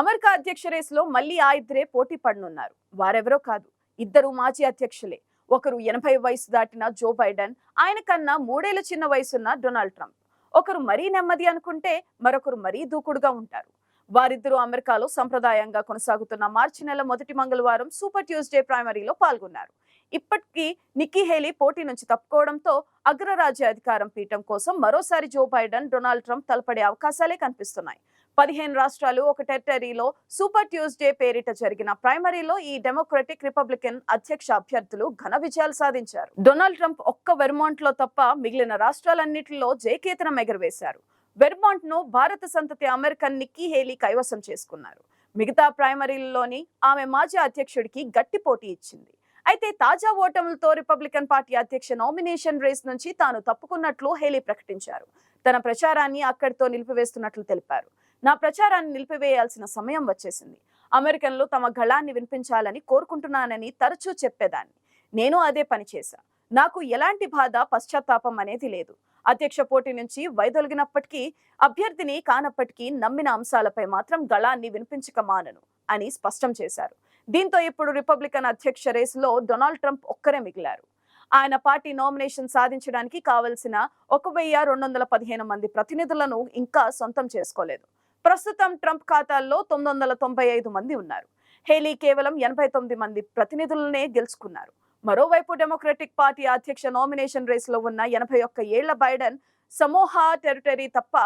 America అధ్యక్ష రేసులో మళ్ళీ ఆ ఇద్దరే పోటీ పడనున్నారు. వారెవరో కాదు ఇద్దరు మాజీ అధ్యక్షులే. ఒకరు ఎనభై వయసు దాటిన జో బైడెన్ ఆయన కన్నా మూడేళ్ళ చిన్న వయసున్న డొనాల్డ్ ట్రంప్. ఒకరు మరీ నెమ్మది అనుకుంటే మరొకరు మరీ దూకుడుగా ఉంటారు. వారిద్దరూ అమెరికాలో సంప్రదాయంగా కొనసాగుతున్న మార్చి నెల మొదటి మంగళవారం సూపర్ ట్యూస్డే ప్రైమరీలో పాల్గొన్నారు. ఇప్పటికీ నిక్కీ హేలీ పోటీ నుంచి తప్పుకోవడంతో అగ్రరాజ్య అధికారం పీఠం కోసం మరోసారి జో బైడెన్ డొనాల్డ్ ట్రంప్ తలపడే అవకాశాలే కనిపిస్తున్నాయి. పదిహేను రాష్ట్రాలు ఒక టెరిటరీలో సూపర్ ట్యూస్డే పేరిట జరిగిన ప్రైమరీలో ఈ డెమోక్రటిక్ రిపబ్లికన్ అధ్యక్ష అభ్యర్థులు ఘన విజయాలు సాధించారు. డొనాల్డ్ ట్రంప్ ఒక్క వెర్మాంట్లో తప్ప మిగిలిన రాష్ట్రాలన్నింటిలో జయకేతనం ఎగరవేశారు. వెర్మాంట్ను భారత సంతతి అమెరికన్ నిక్కీ హేలీ కైవసం చేసుకున్నారు. మిగతా ప్రైమరీలలోని ఆమె మాజీ అధ్యక్షుడికి గట్టి పోటీ ఇచ్చింది. అయితే తాజా ఓటములతో రిపబ్లికన్ పార్టీ అధ్యక్ష నామినేషన్ రేస్ నుంచి తాను తప్పుకున్నట్లు హేలీ ప్రకటించారు. తన ప్రచారాన్ని అక్కడితో నిలిపివేస్తున్నట్లు తెలిపారు. నా ప్రచారాన్ని నిలిపివేయాల్సిన సమయం వచ్చేసింది. అమెరికన్లు తమ గళాన్ని వినిపించాలని కోరుకుంటున్నానని తరచూ చెప్పేదాన్ని. నేను అదే పని చేశా. నాకు ఎలాంటి బాధ పశ్చాత్తాపం అనేది లేదు. అధ్యక్ష పోటీ నుంచి వైదొలిగినప్పటికీ అభ్యర్థిని కానప్పటికీ నమ్మిన అంశాలపై మాత్రం గళాన్ని వినిపించక మానను అని స్పష్టం చేశారు. దీంతో ఇప్పుడు రిపబ్లికన్ అధ్యక్ష రేసులో డొనాల్డ్ ట్రంప్ ఒక్కరే మిగిలారు. ఆయన పార్టీ నామినేషన్ సాధించడానికి కావలసిన ఒక వెయ్యి రెండు వందల పదిహేను మంది ప్రతినిధులను ఇంకా సొంతం చేసుకోలేదు. ప్రస్తుతం ట్రంప్ ఖాతాల్లో తొమ్మిది వందల తొంభై ఐదు మంది ఉన్నారు. హేలీ కేవలం ఎనభై తొమ్మిది మంది ప్రతినిధులనే గెలుచుకున్నారు. మరోవైపు డెమోక్రటిక్ పార్టీ అధ్యక్ష నామినేషన్ రేసులో ఉన్న ఎనభై ఒక్క ఏళ్ళ బైడెన్ సమూహ టెరిటరీ తప్ప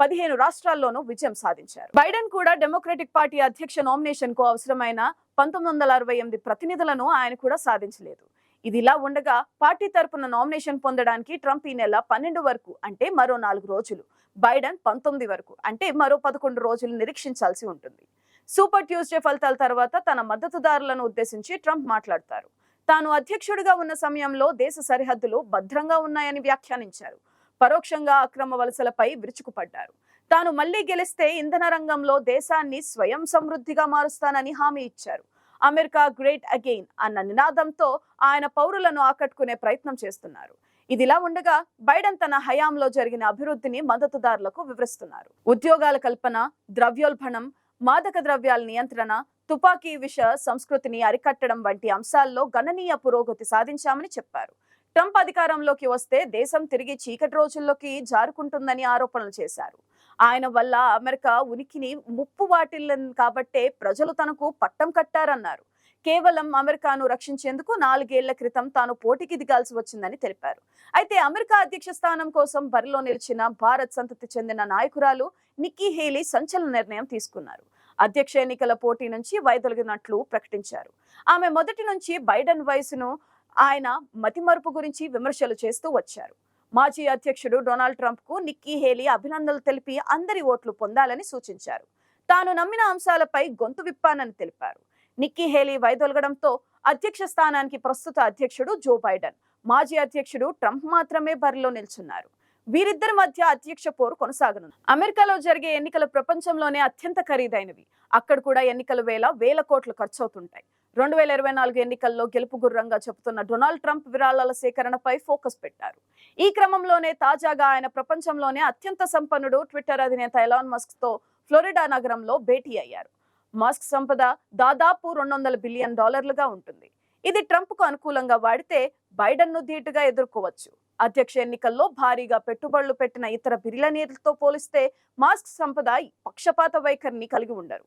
పదిహేను రాష్ట్రాల్లోనూ విజయం సాధించారు. బైడెన్ కూడా డెమోక్రటిక్ పార్టీ అధ్యక్ష నామినేషన్కు అవసరమైన పంతొమ్మిది వందల అరవై ఎనిమిది ప్రతినిధులను ఆయన కూడా సాధించలేదు. ఇది ఇలా ఉండగా పార్టీ తరపున నామినేషన్ పొందడానికి ట్రంప్ ఈ నెల పన్నెండు వరకు అంటే మరో నాలుగు రోజులు బైడెన్ పంతొమ్మిది వరకు అంటే మరో పదకొండు రోజులు నిరీక్షించాల్సి ఉంటుంది. సూపర్ ట్యూస్డే ఫలితాల తర్వాత తన మద్దతుదారులను ఉద్దేశించి ట్రంప్ మాట్లాడతారు. తాను అధ్యక్షుడిగా ఉన్న సమయంలో దేశ సరిహద్దులు భద్రంగా ఉన్నాయని వ్యాఖ్యానించారు. పరోక్షంగా అక్రమ వలసలపై విరుచుకుపడ్డారు. తాను మళ్ళీ గెలిస్తే ఇంధన రంగంలో దేశాన్ని స్వయం సమృద్ధిగా మారుస్తానని హామీ ఇచ్చారు. అమెరికా గ్రేట్ అగెయిన్ అన్న నినాదంతో ఆయన పౌరులను ఆకట్టుకునే ప్రయత్నం చేస్తున్నారు. ఇదిలా ఉండగా బైడెన్ తన హయాంలో జరిగిన అభివృద్ధిని మద్దతుదారులకు వివరిస్తున్నారు. ఉద్యోగాల కల్పన ద్రవ్యోల్బణం మాదక ద్రవ్యాల నియంత్రణ తుపాకీ విష సంస్కృతిని అరికట్టడం వంటి అంశాల్లో గణనీయ పురోగతి సాధించామని చెప్పారు. ట్రంప్ అధికారంలోకి వస్తే దేశం తిరిగి చీకటి రోజుల్లోకి జారుకుంటుందని ఆరోపణలు చేశారు. ఆయన వల్ల అమెరికా ఉనికిని ముప్పు వాటిల్లని కాబట్టే ప్రజలు తనకు పట్టం కట్టారన్నారు. కేవలం అమెరికాను రక్షించేందుకు నాలుగేళ్ళ క్రితం తాను పోటీకి దిగాల్సి వచ్చిందని తెలిపారు. అయితే అమెరికా అధ్యక్ష స్థానం కోసం బరిలో నిలిచిన భారత్ సంతతి చెందిన నాయకురాలు నిక్కీ హేలీ సంచలన నిర్ణయం తీసుకున్నారు. అధ్యక్ష ఎన్నికల పోటీ నుంచి వైదొలిగినట్లు ప్రకటించారు. ఆమె మొదటి నుంచి బైడెన్ వయసును ఆయన మతిమరుపు గురించి విమర్శలు చేస్తూ వచ్చారు. మాజీ అధ్యక్షుడు డొనాల్డ్ ట్రంప్కు నిక్కీ హేలీ అభినందనలు తెలిపి అందరి ఓట్లు పొందాలని సూచించారు. తాను నమ్మిన అంశాలపై గొంతు విప్పానని తెలిపారు. నిక్కీ హేలీ వైదొలగడంతో అధ్యక్ష స్థానానికి ప్రస్తుత అధ్యక్షుడు జో బైడెన్ మాజీ అధ్యక్షుడు ట్రంప్ మాత్రమే బరిలో నిల్చున్నారు. వీరిద్దరి మధ్య అధ్యక్ష పోరు కొనసాగనుంది. అమెరికాలో జరిగే ఎన్నికలు ప్రపంచంలోనే అత్యంత ఖరీదైనవి. అక్కడ కూడా ఎన్నికల వేళ వేల కోట్లు ఖర్చవుతుంటాయి. రెండు వేల ఇరవై నాలుగు ఎన్నికల్లో గెలుపు గుర్రంగా చెబుతున్న డొనాల్డ్ ట్రంప్ విరాళాల సేకరణపై ఫోకస్ పెట్టారు. ఈ క్రమంలోనే తాజాగా ఆయన ప్రపంచంలోనే అత్యంత సంపన్నుడు ట్విట్టర్ అధినేత ఎలాన్ మస్క్తో ఫ్లోరిడా నగరంలో భేటీ అయ్యారు. మస్క్ సంపద దాదాపు రెండు వందల బిలియన్ డాలర్లుగా ఉంటుంది. ఇది ట్రంప్కు అనుకూలంగా వాడితే బైడెన్ను ధీటుగా ఎదుర్కోవచ్చు. అధ్యక్ష ఎన్నికల్లో భారీగా పెట్టుబడులు పెట్టిన ఇతర బిలియనీర్లతో పోలిస్తే మాస్క్ సంపద పక్షపాత వైఖరిని కలిగి ఉండరు.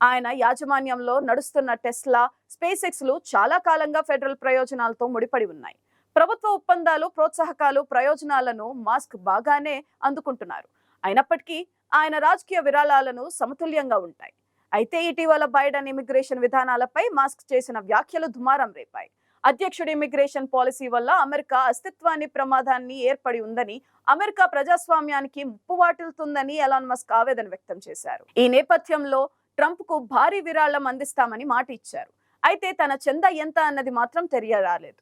ఆయన యాజమాన్యంలో నడుస్తున్న టెస్లా స్పేస్ ఎక్స్లు చాలా కాలంగా ఫెడరల్ ప్రయోజనాలతో ముడిపడి ఉన్నాయి. ప్రభుత్వ ఒప్పందాలు ప్రోత్సాహకాలు ప్రయోజనాలను మాస్క్ బాగానే అందుకుంటున్నారు. అయినప్పటికీ ఆయన రాజకీయ విరాళాలను సమతుల్యంగా ఉంటాయి. అయితే ఇటీవల బైడెన్ ఇమిగ్రేషన్ విధానాలపై మాస్క్ చేసిన వ్యాఖ్యలు దుమారం రేపాయి. అధ్యక్షుడి ఇమిగ్రేషన్ పాలసీ వల్ల అమెరికా అస్తిత్వాన్ని ప్రమాదాన్ని ఏర్పడి ఉందని అమెరికా ప్రజాస్వామ్యానికి ముప్పు వాటిల్తుందని ఎలాన్ మస్క్ ఆవేదన వ్యక్తం చేశారు. ఈ నేపథ్యంలో ట్రంప్కు భారీ విరాళం అందిస్తామని మాట ఇచ్చారు అయితే తన చంద ఎంత అన్నది మాత్రం తెలియరాలేదు.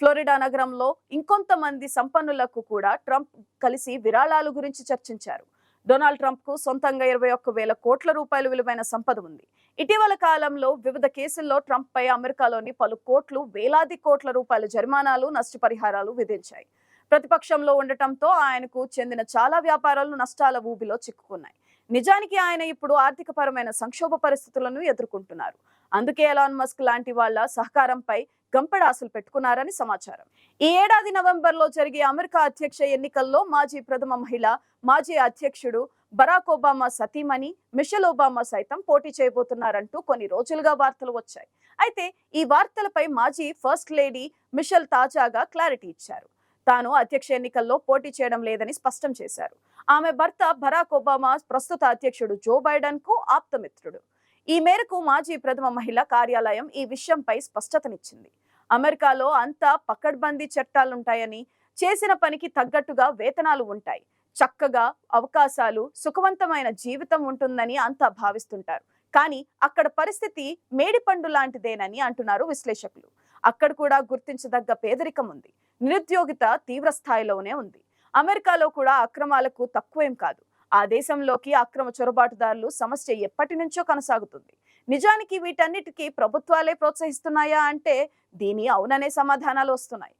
ఫ్లోరిడా నగరంలో ఇంకొంతమంది సంపన్నులకు కూడా ట్రంప్ కలిసి విరాళాలు గురించి చర్చించారు. డొనాల్డ్ ట్రంప్కు సొంతంగా ఇరవై ఒక్క వేల కోట్ల రూపాయల విలువైన సంపద ఉంది. ఇటీవల కాలంలో వివిధ కేసుల్లో ట్రంప్ పై అమెరికాలోని పలు కోట్లు వేలాది కోట్ల రూపాయల జరిమానాలు నష్టపరిహారాలు విధించాయి. ప్రతిపక్షంలో ఉండటంతో ఆయనకు చెందిన చాలా వ్యాపారాలు నష్టాల ఊబిలో చిక్కుకున్నాయి. నిజానికి ఆయన ఇప్పుడు ఆర్థికపరమైన సంక్షోభ పరిస్థితులను ఎదుర్కొంటున్నారు. అందుకే ఎలాన్ మస్క్ లాంటి వాళ్ళ సహకారంపై గంపెడాసులు పెట్టుకున్నారని సమాచారం. ఈ ఏడాది నవంబర్లో జరిగే అమెరికా అధ్యక్ష ఎన్నికల్లో మాజీ ప్రథమ మహిళ మాజీ అధ్యక్షుడు బరాక్ ఒబామా సతీమణి మిషెల్ ఒబామా సైతం పోటీ చేయబోతున్నారంటూ కొన్ని రోజులుగా వార్తలు వచ్చాయి. అయితే ఈ వార్తలపై మాజీ ఫస్ట్ లేడీ మిషెల్ తాజాగా క్లారిటీ ఇచ్చారు. తాను అధ్యక్ష ఎన్నికల్లో పోటీ చేయడం లేదని స్పష్టం చేశారు. ఆమె భర్త బరాక్ ఒబామా ప్రస్తుత అధ్యక్షుడు జో బైడెన్కు ఆప్తమిత్రుడు. ఈ మేరకు మాజీ ప్రథమ మహిళ కార్యాలయం ఈ విషయంపై స్పష్టతనిచ్చింది. అమెరికాలో అంతా పకడ్బందీ చట్టాలుంటాయని చేసిన పనికి తగ్గట్టుగా వేతనాలు ఉంటాయి. చక్కగా అవకాశాలు సుఖవంతమైన జీవితం ఉంటుందని అంతా భావిస్తుంటారు. కానీ అక్కడ పరిస్థితి మేడిపండు లాంటిదేనని అంటున్నారు విశ్లేషకులు. అక్కడ కూడా గుర్తించదగ్గ పేదరికం ఉంది. నిరుద్యోగిత తీవ్ర స్థాయిలోనే ఉంది. అమెరికాలో కూడా అక్రమాలకు తక్కువేం కాదు. ఆ దేశంలోకి అక్రమ చొరబాటుదారులు సమస్య ఎప్పటి నుంచో కొనసాగుతుంది. నిజానికి వీటన్నిటికీ ప్రభుత్వాలే ప్రోత్సహిస్తున్నాయా అంటే దీని అవుననే సమాధానాలు వస్తున్నాయి.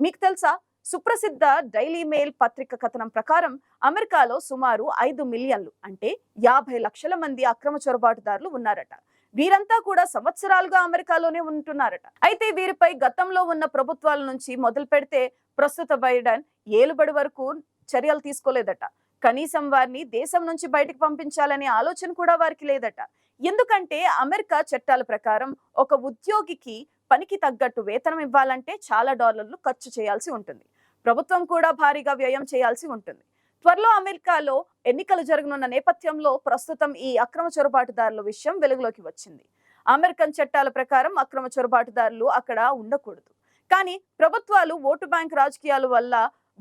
మీకు తెలుసా? సుప్రసిద్ధ డైలీ మెయిల్ పత్రిక కథనం ప్రకారం అమెరికాలో సుమారు ఐదు మిలియన్లు అంటే యాభై లక్షల మంది అక్రమ చొరబాటుదారులు ఉన్నారట. వీరంతా కూడా సంవత్సరాలుగా అమెరికాలోనే ఉంటున్నారట. అయితే వీరిపై గతంలో ఉన్న ప్రభుత్వాల నుంచి మొదలు పెడితే ప్రస్తుత బైడెన్ ఏలుబడి వరకు చర్యలు తీసుకోలేదట. కనీసం వారిని దేశం నుంచి బయటకు పంపించాలనే ఆలోచన కూడా వారికి లేదట. ఎందుకంటే అమెరికా చట్టాల ప్రకారం ఒక ఉద్యోగికి పనికి తగ్గట్టు వేతనం ఇవ్వాలంటే చాలా డాలర్లు ఖర్చు చేయాల్సి ఉంటుంది. ప్రభుత్వం కూడా భారీగా వ్యయం చేయాల్సి ఉంటుంది. త్వరలో అమెరికాలో ఎన్నికలు జరగనున్న నేపథ్యంలో ప్రస్తుతం ఈ అక్రమ చొరబాటుదారుల విషయం వెలుగులోకి వచ్చింది. అమెరికన్ చట్టాల ప్రకారం అక్రమ చొరబాటుదారులు అక్కడ ఉండకూడదు. కానీ ప్రభుత్వాలు ఓటు బ్యాంక్ రాజకీయాల వల్ల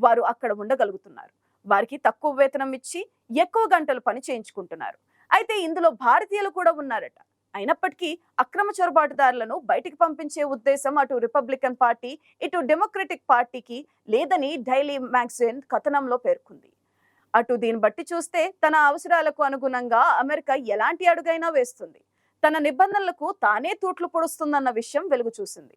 వారు అక్కడ ఉండగలుగుతున్నారు. వారికి తక్కువ వేతనం ఇచ్చి ఎక్కువ గంటలు పని చేయించుకుంటున్నారు. అయితే ఇందులో భారతీయులు కూడా ఉన్నారట. అయినప్పటికీ అక్రమ చొరబాటుదారులను బయటికి పంపించే ఉద్దేశం అటు రిపబ్లికన్ పార్టీ ఇటు డెమోక్రటిక్ పార్టీకి లేదని డైలీ మ్యాగజైన్ కథనంలో పేర్కొంది. అటు దీన్ని బట్టి చూస్తే తన అవసరాలకు అనుగుణంగా అమెరికా ఎలాంటి అడుగైనా వేస్తుంది. తన నిబంధనలకు తానే తూట్లు పొడుస్తుందన్న విషయం వెలుగు చూసింది.